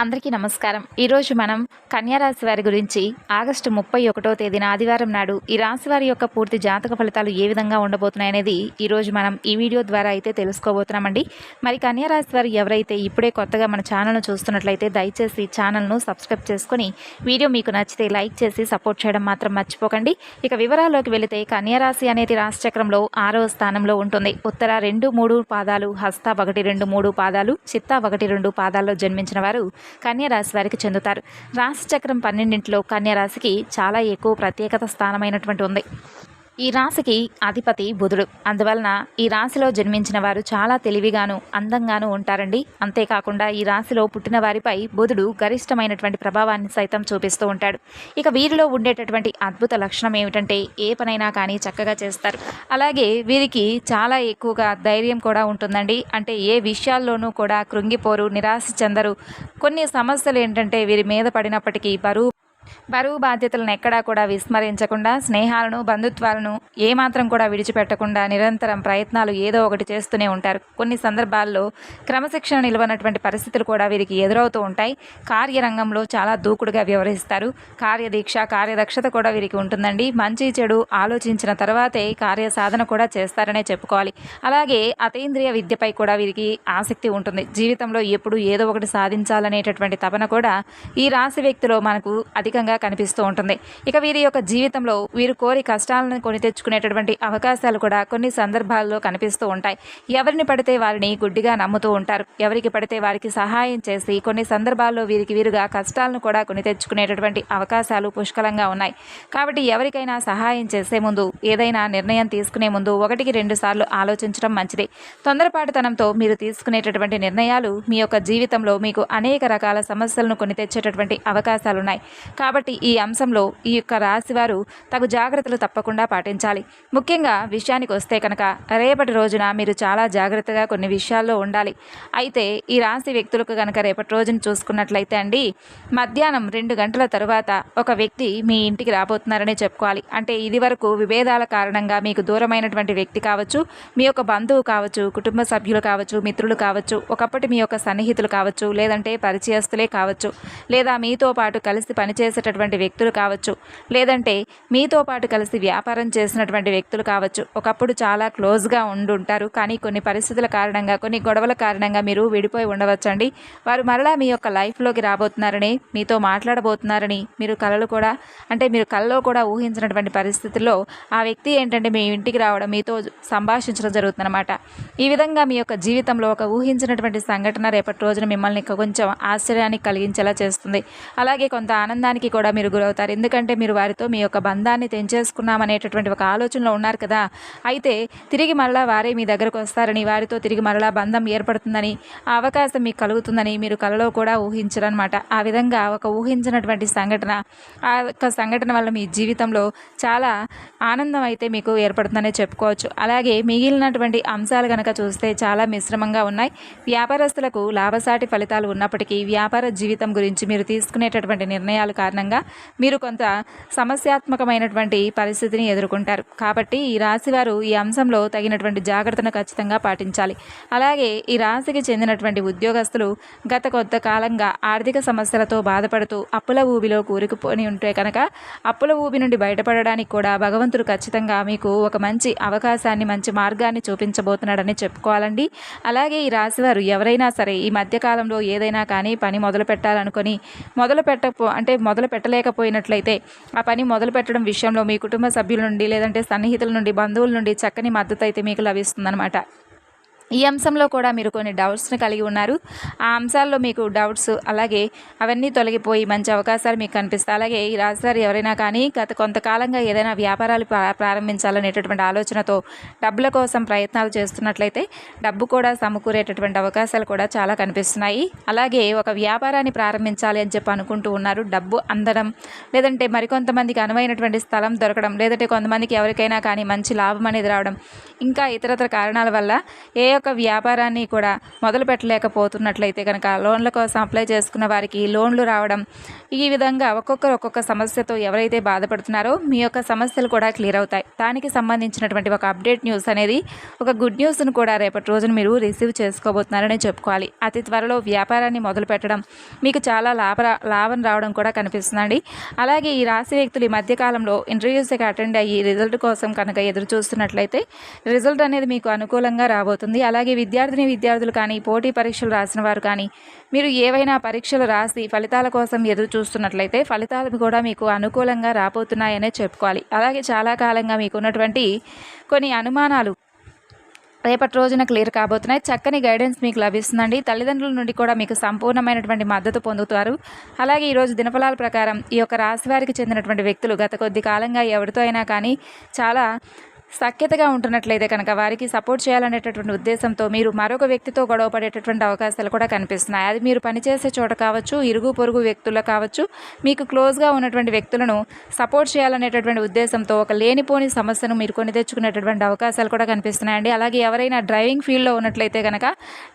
అందరికీ నమస్కారం. ఈరోజు మనం కన్యారాశి వారి గురించి ఆగస్టు ముప్పై ఒకటో తేదీన ఆదివారం నాడు ఈ రాశి వారి యొక్క పూర్తి జాతక ఫలితాలు ఏ విధంగా ఉండబోతున్నాయనేది ఈరోజు మనం ఈ వీడియో ద్వారా అయితే తెలుసుకోబోతున్నామండి. మరి కన్యారాశి వారు ఎవరైతే ఇప్పుడే కొత్తగా మన ఛానల్ను చూస్తున్నట్లయితే దయచేసి ఛానల్ను సబ్స్క్రైబ్ చేసుకొని వీడియో మీకు నచ్చితే లైక్ చేసి సపోర్ట్ చేయడం మాత్రం మర్చిపోకండి. ఇక వివరాల్లోకి వెళితే కన్యారాశి అనేది రాశిచక్రంలో ఆరవ స్థానంలో ఉంటుంది. ఉత్తర రెండు మూడు పాదాలు హస్త ఒకటి రెండు మూడు పాదాలు చిత్త ఒకటి రెండు పాదాల్లో జన్మించిన వారు కన్యరాశి వారికి చెందుతారు. రాశి చక్రం పన్నెండింటిలో కన్యరాశికి చాలా ఎక్కువ ప్రత్యేకత స్థానమైనటువంటి ఉంది. ఈ రాశికి అధిపతి బుధుడు. అందువలన ఈ రాశిలో జన్మించిన వారు చాలా తెలివిగాను అందంగాను ఉంటారండి. అంతేకాకుండా ఈ రాశిలో పుట్టిన వారిపై బుధుడు గరిష్టమైనటువంటి ప్రభావాన్ని సైతం చూపిస్తూ ఉంటాడు. ఇక వీరిలో ఉండేటటువంటి అద్భుత లక్షణం ఏమిటంటే ఏ పనైనా కానీ చక్కగా చేస్తారు. అలాగే వీరికి చాలా ఎక్కువగా ధైర్యం కూడా ఉంటుందండి. అంటే ఏ విషయాల్లోనూ కూడా కృంగిపోరు నిరాశ చెందరు. కొన్ని సమస్యలు ఏంటంటే వీరి మీద పడినప్పటికీ బరువు బరువు బాధ్యతలను ఎక్కడా కూడా విస్మరించకుండా స్నేహాలను బంధుత్వాలను ఏమాత్రం కూడా విడిచిపెట్టకుండా నిరంతరం ప్రయత్నాలు ఏదో ఒకటి చేస్తూనే ఉంటారు. కొన్ని సందర్భాల్లో క్రమశిక్షణ నిలవనటువంటి పరిస్థితులు కూడా వీరికి ఎదురవుతూ ఉంటాయి. కార్యరంగంలో చాలా దూకుడుగా వ్యవహరిస్తారు. కార్యదీక్ష కార్యదక్షత కూడా వీరికి ఉంటుందండి. మంచి చెడు ఆలోచించిన తర్వాతే కార్య సాధన కూడా చేస్తారనే చెప్పుకోవాలి. అలాగే అతీంద్రియ విద్యపై కూడా వీరికి ఆసక్తి ఉంటుంది. జీవితంలో ఎప్పుడు ఏదో ఒకటి సాధించాలనేటటువంటి తపన కూడా ఈ రాశి వ్యక్తిలో మనకు అధిక అధికంగా కనిపిస్తూ ఉంటుంది. ఇక వీరి యొక్క జీవితంలో వీరు కోరి కష్టాలను కొని తెచ్చుకునేటటువంటి అవకాశాలు కూడా కొన్ని సందర్భాల్లో కనిపిస్తూ ఉంటాయి. ఎవరిని పడితే వారిని గుడ్డిగా నమ్ముతూ ఉంటారు. ఎవరికి పడితే వారికి సహాయం చేసి కొన్ని సందర్భాల్లో వీరికి వీరుగా కష్టాలను కూడా కొని తెచ్చుకునేటటువంటి అవకాశాలు పుష్కలంగా ఉన్నాయి. కాబట్టి ఎవరికైనా సహాయం చేసే ముందు ఏదైనా నిర్ణయం తీసుకునే ముందు ఒకటికి రెండు సార్లు ఆలోచించడం మంచిది. తొందరపాటుతనంతో మీరు తీసుకునేటటువంటి నిర్ణయాలు మీ యొక్క జీవితంలో మీకు అనేక రకాల సమస్యలను కొని తెచ్చేటటువంటి అవకాశాలు ఉన్నాయి కాబట్టి ఈ అంశంలో ఈ యొక్క రాశివారు తగు జాగ్రత్తలు తప్పకుండా పాటించాలి. ముఖ్యంగా విషయానికి వస్తే కనుక రేపటి రోజున మీరు చాలా జాగ్రత్తగా కొన్ని విషయాల్లో ఉండాలి. అయితే ఈ రాశి వ్యక్తులకు కనుక రేపటి రోజున చూసుకున్నట్లయితే అండి మధ్యాహ్నం రెండు గంటల తరువాత ఒక వ్యక్తి మీ ఇంటికి రాబోతున్నారనే చెప్పుకోవాలి. అంటే ఇది వరకు విభేదాల కారణంగా మీకు దూరమైనటువంటి వ్యక్తి కావచ్చు మీ యొక్క బంధువు కావచ్చు కుటుంబ సభ్యులు కావచ్చు మిత్రులు కావచ్చు ఒకప్పటి మీ యొక్క సన్నిహితులు కావచ్చు లేదంటే పరిచయస్తులే కావచ్చు లేదా మీతో పాటు కలిసి చేసేటటువంటి వ్యక్తులు కావచ్చు లేదంటే మీతో పాటు కలిసి వ్యాపారం చేసినటువంటి వ్యక్తులు కావచ్చు ఒకప్పుడు చాలా క్లోజ్గా ఉండుంటారు. కానీ కొన్ని పరిస్థితుల కారణంగా కొన్ని గొడవల కారణంగా మీరు విడిపోయి ఉండవచ్చండి. వారు మరలా మీ యొక్క లైఫ్లోకి రాబోతున్నారని మీతో మాట్లాడబోతున్నారని మీరు కళలు కూడా అంటే మీరు కళ్ళలో కూడా ఊహించినటువంటి పరిస్థితుల్లో ఆ వ్యక్తి ఏంటంటే మీ ఇంటికి రావడం మీతో సంభాషించడం జరుగుతుందన్నమాట. ఈ విధంగా మీ యొక్క జీవితంలో ఒక ఊహించినటువంటి సంఘటన రేపటి రోజున మిమ్మల్ని కొంచెం ఆశ్చర్యానికి కలిగించేలా చేస్తుంది. అలాగే కొంత ఆనందానికి కూడా మీరు గురవుతారు. ఎందుకంటే మీరు వారితో మీ యొక్క బంధాన్ని తెంచేసుకున్నామనేటటువంటి ఒక ఆలోచనలో ఉన్నారు కదా. అయితే తిరిగి మరలా వారే మీ దగ్గరకు వస్తారని వారితో తిరిగి మరలా బంధం ఏర్పడుతుందని ఆ అవకాశం మీకు కలుగుతుందని మీరు కలలో కూడా ఊహించరనమాట ఆ విధంగా ఒక ఊహించినటువంటి సంఘటన ఆ యొక్క సంఘటన వల్ల మీ జీవితంలో చాలా ఆనందం అయితే మీకు ఏర్పడుతుందనే చెప్పుకోవచ్చు. అలాగే మిగిలినటువంటి అంశాలు కనుక చూస్తే చాలా మిశ్రమంగా ఉన్నాయి. వ్యాపారస్తులకు లాభసాటి ఫలితాలు ఉన్నప్పటికీ వ్యాపార జీవితం గురించి మీరు తీసుకునేటటువంటి నిర్ణయాల కారణంగా మీరు కొంత సమస్యాత్మకమైనటువంటి పరిస్థితిని ఎదుర్కొంటారు. కాబట్టి ఈ రాశి వారు ఈ అంశంలో తగినటువంటి జాగ్రత్తను ఖచ్చితంగా పాటించాలి. అలాగే ఈ రాశికి చెందినటువంటి ఉద్యోగస్తులు గత కొంత కాలంగా ఆర్థిక సమస్యలతో బాధపడుతూ అప్పుల ఊబిలో కూరుకుపోని ఉంటే కనుక అప్పుల ఊబి నుండి బయటపడడానికి కూడా భగవంతుడు ఖచ్చితంగా మీకు ఒక మంచి అవకాశాన్ని మంచి మార్గాన్ని చూపించబోతున్నాడని చెప్పుకోవాలండి. అలాగే ఈ రాశివారు ఎవరైనా సరే ఈ మధ్యకాలంలో ఏదైనా కానీ పని మొదలు పెట్టాలనుకొని మొదలు పెట్టకపో అంటే మొదలు పెట్టలేకపోయినట్లయితే ఆ పని మొదలు పెట్టడం విషయంలో మీ కుటుంబ సభ్యుల నుండి లేదంటే సన్నిహితుల నుండి బంధువుల నుండి చక్కని మద్దతు అయితే మీకు లభిస్తుందన్నమాట. ఈ అంశంలో కూడా మీరు కొన్ని డౌట్స్ని కలిగి ఉన్నారు. ఆ అంశాల్లో మీకు డౌట్స్ అలాగే అవన్నీ తొలగిపోయి మంచి అవకాశాలు మీకు కనిపిస్తాయి. అలాగే ఈ రాశివారు ఎవరైనా కానీ గత కొంతకాలంగా ఏదైనా వ్యాపారాలు ప్రారంభించాలనేటటువంటి ఆలోచనతో డబ్బుల కోసం ప్రయత్నాలు చేస్తున్నట్లయితే డబ్బు కూడా సమకూరేటటువంటి అవకాశాలు కూడా చాలా కనిపిస్తున్నాయి. అలాగే ఒక వ్యాపారాన్ని ప్రారంభించాలి అని చెప్పి అనుకుంటూ ఉన్నారు. డబ్బు అందడం లేదంటే మరికొంతమందికి అనువైనటువంటి స్థలం దొరకడం లేదంటే కొంతమందికి ఎవరికైనా కానీ మంచి లాభం అనేది రావడం ఇంకా ఇతరతర కారణాల వల్ల ఏ యొక్క వ్యాపారాన్ని కూడా మొదలు పెట్టలేకపోతున్నట్లయితే కనుక లోన్ల కోసం అప్లై చేసుకున్న వారికి లోన్లు రావడం ఈ విధంగా ఒక్కొక్కరు ఒక్కొక్క సమస్యతో ఎవరైతే బాధపడుతున్నారో మీ యొక్క సమస్యలు కూడా క్లియర్ అవుతాయి. దానికి సంబంధించినటువంటి ఒక అప్డేట్ న్యూస్ అనేది ఒక గుడ్ న్యూస్ను కూడా రేపటి రోజున మీరు రిసీవ్ చేసుకోబోతున్నారని చెప్పుకోవాలి. అతి త్వరలో వ్యాపారాన్ని మొదలు పెట్టడం మీకు చాలా లాభ లాభం రావడం కూడా కనిపిస్తుందండి. అలాగే ఈ రాశి వ్యక్తులు ఈ మధ్యకాలంలో ఇంటర్వ్యూస్కి అటెండ్ అయ్యి రిజల్ట్ కోసం కనుక ఎదురు చూస్తున్నట్లయితే రిజల్ట్ అనేది మీకు అనుకూలంగా రాబోతుంది. అలాగే విద్యార్థిని విద్యార్థులు కానీ పోటీ పరీక్షలు రాసిన వారు కానీ మీరు ఏవైనా పరీక్షలు రాసి ఫలితాల కోసం ఎదురు చూస్తున్నట్లయితే ఫలితాలు కూడా మీకు అనుకూలంగా రాబోతున్నాయనే చెప్పుకోవాలి. అలాగే చాలా కాలంగా మీకు ఉన్నటువంటి కొన్ని అనుమానాలు రేపటి రోజున క్లియర్ కాబోతున్నాయి. చక్కని గైడెన్స్ మీకు లభిస్తుందండి. తల్లిదండ్రుల నుండి కూడా మీకు సంపూర్ణమైనటువంటి మద్దతు పొందుతారు. అలాగే ఈరోజు దినఫలాల ప్రకారం ఈ యొక్క రాశి వారికి చెందినటువంటి వ్యక్తులు గత కొద్ది కాలంగా ఎవరితో అయినా కానీ చాలా సఖ్యతగా ఉంటున్నట్లయితే కనుక వారికి సపోర్ట్ చేయాలనేటటువంటి ఉద్దేశంతో మీరు మరొక వ్యక్తితో గొడవ పడేటటువంటి అవకాశాలు కూడా కనిపిస్తున్నాయి. అది మీరు పనిచేసే చోట కావచ్చు ఇరుగు పొరుగు వ్యక్తులు కావచ్చు మీకు క్లోజ్గా ఉన్నటువంటి వ్యక్తులను సపోర్ట్ చేయాలనేటటువంటి ఉద్దేశంతో ఒక లేనిపోని సమస్యను మీరు కొని తెచ్చుకునేటటువంటి అవకాశాలు కూడా కనిపిస్తున్నాయండి. అలాగే ఎవరైనా డ్రైవింగ్ ఫీల్డ్లో ఉన్నట్లయితే కనుక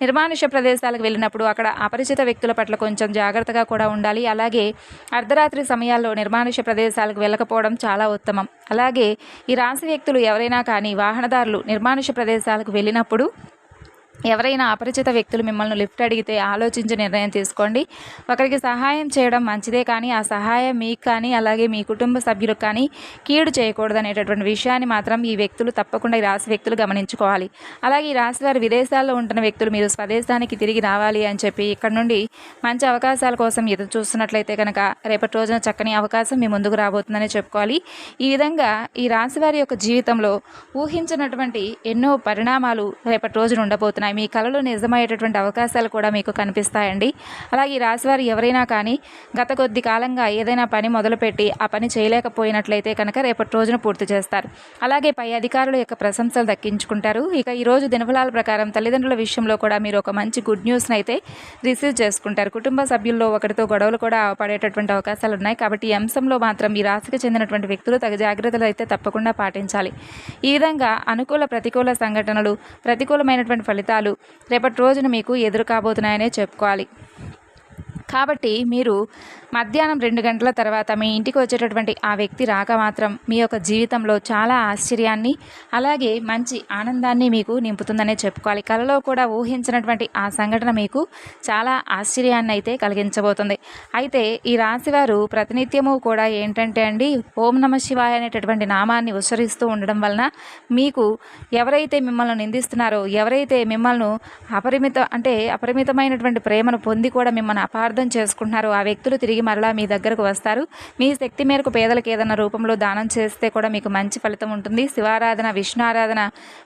నిర్మానుష్య ప్రదేశాలకు వెళ్ళినప్పుడు అక్కడ అపరిచిత వ్యక్తుల పట్ల కొంచెం జాగ్రత్తగా కూడా ఉండాలి. అలాగే అర్ధరాత్రి సమయాల్లో నిర్మానుష్య ప్రదేశాలకు వెళ్ళకపోవడం చాలా ఉత్తమం. అలాగే ఈ రాశి వ్యక్తులు ఎవరైనా కానీ వాహనదారులు నిర్మానుష్య ప్రదేశాలకు వెళ్ళినప్పుడు ఎవరైనా అపరిచిత వ్యక్తులు మిమ్మల్ని లిఫ్ట్ అడిగితే ఆలోచించి నిర్ణయం తీసుకోండి. ఒకరికి సహాయం చేయడం మంచిదే కానీ ఆ సహాయం మీకు కానీ అలాగే మీ కుటుంబ సభ్యులకు కానీ కీడు చేయకూడదు అనేటటువంటి విషయాన్ని మాత్రం ఈ వ్యక్తులు తప్పకుండా ఈ రాశి వ్యక్తులు గమనించుకోవాలి. అలాగే ఈ రాశి వారు విదేశాల్లో ఉంటున్న వ్యక్తులు మీరు స్వదేశానికి తిరిగి రావాలి అని చెప్పి ఇక్కడ నుండి మంచి అవకాశాల కోసం ఎదురు చూస్తున్నట్లయితే కనుక రేపటి రోజున చక్కని అవకాశం మీ ముందుకు రాబోతుందని చెప్పుకోవాలి. ఈ విధంగా ఈ రాశి వారి యొక్క జీవితంలో ఊహించినటువంటి ఎన్నో పరిణామాలు రేపటి రోజున ఉండబోతున్నాయి. మీ కళలు నిజమయ్యేటటువంటి అవకాశాలు కూడా మీకు కనిపిస్తాయండి. అలాగే ఈ రాశివారు ఎవరైనా కానీ గత కొద్ది కాలంగా ఏదైనా పని మొదలుపెట్టి ఆ పని చేయలేకపోయినట్లయితే కనుక రేపటి రోజున పూర్తి చేస్తారు. అలాగే పై అధికారుల యొక్క ప్రశంసలు దక్కించుకుంటారు. ఇక ఈరోజు దినఫలాల ప్రకారం తల్లిదండ్రుల విషయంలో కూడా మీరు ఒక మంచి గుడ్ న్యూస్ని అయితే రిసీవ్ చేసుకుంటారు. కుటుంబ సభ్యుల్లో ఒకరితో గొడవలు కూడా పడేటటువంటి అవకాశాలు ఉన్నాయి. కాబట్టి ఈ అంశంలో మాత్రం ఈ రాశికి చెందినటువంటి వ్యక్తులు తగు జాగ్రత్తలు అయితే తప్పకుండా పాటించాలి. ఈ విధంగా అనుకూల ప్రతికూల సంఘటనలు ప్రతికూలమైనటువంటి ఫలితాలు ఫలితాలు. రేపటి రోజున మీకు ఎదురు కాబోతున్నాయనే చెప్పుకోవాలి. కాబట్టి మీరు మధ్యాహ్నం రెండు గంటల తర్వాత మీ ఇంటికి వచ్చేటటువంటి ఆ వ్యక్తి రాక మాత్రం మీ యొక్క జీవితంలో చాలా ఆశ్చర్యాన్ని అలాగే మంచి ఆనందాన్ని మీకు నింపుతుందనే చెప్పుకోవాలి. కలలో కూడా ఊహించినటువంటి ఆ సంఘటన మీకు చాలా ఆశ్చర్యాన్ని అయితే కలిగించబోతుంది. అయితే ఈ రాశివారు ప్రతినిత్యము కూడా ఏంటంటే అండి ఓం నమ శివాయ అనేటటువంటి నామాన్ని ఉచ్చరిస్తూ ఉండడం వలన మీకు ఎవరైతే మిమ్మల్ని నిందిస్తున్నారో ఎవరైతే మిమ్మల్ని అపరిమిత అంటే అపరిమితమైనటువంటి ప్రేమను పొంది కూడా మిమ్మల్ని అపార్థం చేసుకుంటున్నారో. ఆ వ్యక్తులు తిరిగి తిరిగి మరలా మీ దగ్గరకు వస్తారు. మీ శక్తి మేరకు పేదలకు ఏదైనా రూపంలో దానం చేస్తే కూడా మీకు మంచి ఫలితం ఉంటుంది. శివారాధన విష్ణు ఆరాధన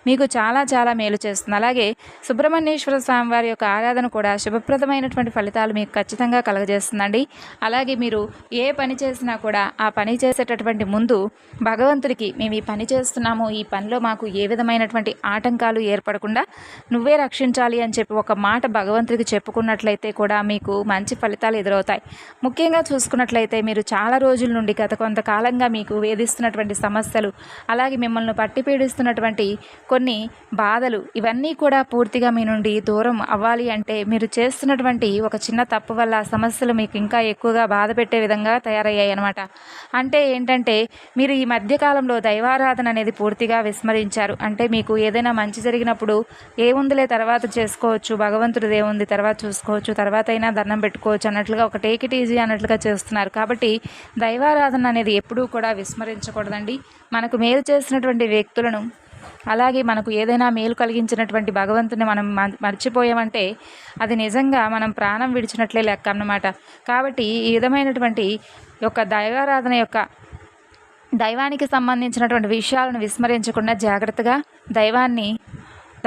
మీకు చాలా చాలా మేలు చేస్తుంది. అలాగే సుబ్రహ్మణ్యేశ్వర స్వామి వారి యొక్క ఆరాధన కూడా శుభప్రదమైనటువంటి ఫలితాలు మీకు ఖచ్చితంగా కలగజేస్తుందండి. అలాగే మీరు ఏ పని చేసినా కూడా ఆ పని చేసేటటువంటి ముందు భగవంతుడికి మేము ఈ పని చేస్తున్నాము. ఈ పనిలో మాకు ఏ విధమైనటువంటి ఆటంకాలు ఏర్పడకుండా నువ్వే రక్షించాలి అని చెప్పి ఒక మాట భగవంతుడికి చెప్పుకున్నట్లయితే కూడా మీకు మంచి ఫలితాలు ఎదురవుతాయి. ముఖ్యంగా చూసుకున్నట్లయితే మీరు చాలా రోజుల నుండి గత కొంతకాలంగా మీకు వేధిస్తున్నటువంటి సమస్యలు అలాగే మిమ్మల్ని పట్టి పీడిస్తున్నటువంటి కొన్ని బాధలు ఇవన్నీ కూడా పూర్తిగా మీ నుండి దూరం అవ్వాలి అంటే మీరు చేస్తున్నటువంటి ఒక చిన్న తప్పు వల్ల సమస్యలు మీకు ఇంకా ఎక్కువగా బాధ పెట్టే విధంగా తయారయ్యాయి అనమాట అంటే ఏంటంటే మీరు ఈ మధ్యకాలంలో దైవారాధన అనేది పూర్తిగా విస్మరించారు. అంటే మీకు ఏదైనా మంచి జరిగినప్పుడు ఏముందిలే తర్వాత చేసుకోవచ్చు భగవంతుడిది ఏముంది తర్వాత చూసుకోవచ్చు తర్వాత అయినా దండం పెట్టుకోవచ్చు అన్నట్లుగా ఒక టేక్ ఇట్ ఈజీ అన్నట్లుగా చేస్తున్నారు. కాబట్టి దైవారాధన అనేది ఎప్పుడూ కూడా విస్మరించకూడదండి. మనకు మేలు చేసినటువంటి వ్యక్తులను అలాగే మనకు ఏదైనా మేలు కలిగించినటువంటి భగవంతుని మనం మర్చిపోయామంటే అది నిజంగా మనం ప్రాణం విడిచినట్లే లెక్క అన్నమాట. కాబట్టి ఈ విధమైనటువంటి యొక్క దైవారాధన యొక్క దైవానికి సంబంధించినటువంటి విషయాలను విస్మరించకుండా జాగ్రత్తగా దైవాన్ని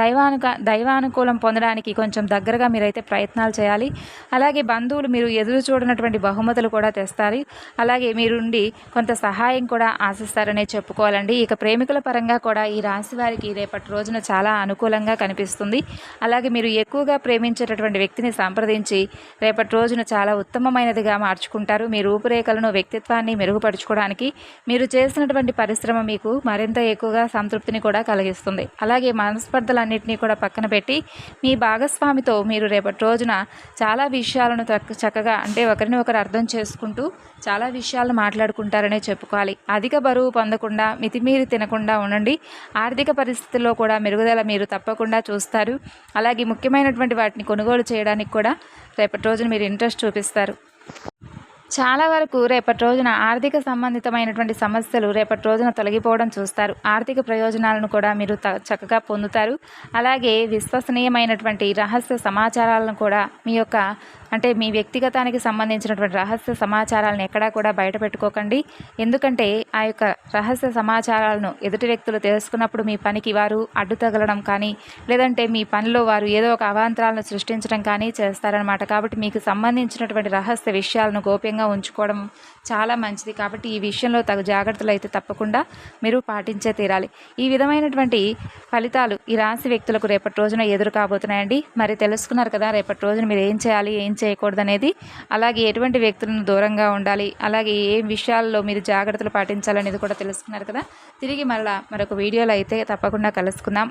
దైవానుక దైవానుకూలం పొందడానికి కొంచెం దగ్గరగా మీరైతే ప్రయత్నాలు చేయాలి. అలాగే బంధువులు మీరు ఎదురు చూడనటువంటి బహుమతులు కూడా తెస్తారు. అలాగే మీరుండి కొంత సహాయం కూడా ఆశిస్తారనే చెప్పుకోవాలండి. ఇక ప్రేమికుల పరంగా కూడా ఈ రాశి వారికి రేపటి రోజున చాలా అనుకూలంగా కనిపిస్తుంది. అలాగే మీరు ఎక్కువగా ప్రేమించేటటువంటి వ్యక్తిని సంప్రదించి రేపటి రోజున చాలా ఉత్తమమైనదిగా మార్చుకుంటారు. మీ రూపురేఖలను వ్యక్తిత్వాన్ని మెరుగుపరుచుకోవడానికి మీరు చేసినటువంటి పరిశ్రమ మీకు మరింత ఎక్కువగా సంతృప్తిని కూడా కలిగిస్తుంది. అలాగే మనస్పర్ధలు విషయాలన్నింటినీ కూడా పక్కన పెట్టి మీ భాగస్వామితో మీరు రేపటి రోజున చాలా విషయాలను చక్కగా అంటే ఒకరిని ఒకరు అర్థం చేసుకుంటూ చాలా విషయాలు మాట్లాడుకుంటారనే చెప్పుకోవాలి. అధిక బరువు పొందకుండా మితిమీరి తినకుండా ఉండండి. ఆర్థిక పరిస్థితుల్లో కూడా మెరుగుదల మీరు తప్పకుండా చూస్తారు. అలాగే ముఖ్యమైనటువంటి వాటిని కొనుగోలు చేయడానికి కూడా రేపటి రోజున మీరు ఇంట్రెస్ట్ చూపిస్తారు. చాలా వరకు రేపటి రోజున ఆర్థిక సంబంధితమైనటువంటి సమస్యలు రేపటి రోజున తొలగిపోవడం చూస్తారు. ఆర్థిక ప్రయోజనాలను కూడా మీరు త చక్కగా పొందుతారు. అలాగే విశ్వసనీయమైనటువంటి రహస్య సమాచారాలను కూడా మీ యొక్క అంటే మీ వ్యక్తిగతానికి సంబంధించినటువంటి రహస్య సమాచారాలను ఎక్కడా కూడా బయట పెట్టుకోకండి. ఎందుకంటే ఆ యొక్క రహస్య సమాచారాలను ఎదుటి వ్యక్తులు తెలుసుకున్నప్పుడు మీ పనికి వారు అడ్డు తగలడం కానీ లేదంటే మీ పనిలో వారు ఏదో ఒక అవాంతరాలను సృష్టించడం కానీ చేస్తారనమాట కాబట్టి మీకు సంబంధించినటువంటి రహస్య విషయాలను గోప్యంగా ఉంచుకోవడం చాలా మంచిది కాబట్టి ఈ విషయంలో తగు జాగ్రత్తలు అయితే తప్పకుండా మీరు పాటించే తీరాలి. ఈ విధమైనటువంటి ఫలితాలు ఈ రాశి వ్యక్తులకు రేపటి రోజున ఎదురు కాబోతున్నాయండి. మరి తెలుసుకున్నారు కదా రేపటి రోజున మీరు ఏం చేయాలి ఏం చేయకూడదు అనేది. అలాగే ఎటువంటి వ్యక్తులను దూరంగా ఉండాలి అలాగే ఏ విషయాల్లో మీరు జాగ్రత్తలు పాటించాలనేది కూడా తెలుసుకున్నారు కదా. తిరిగి మళ్ళీ మరొక వీడియోలో అయితే తప్పకుండా కలుసుకుందాం.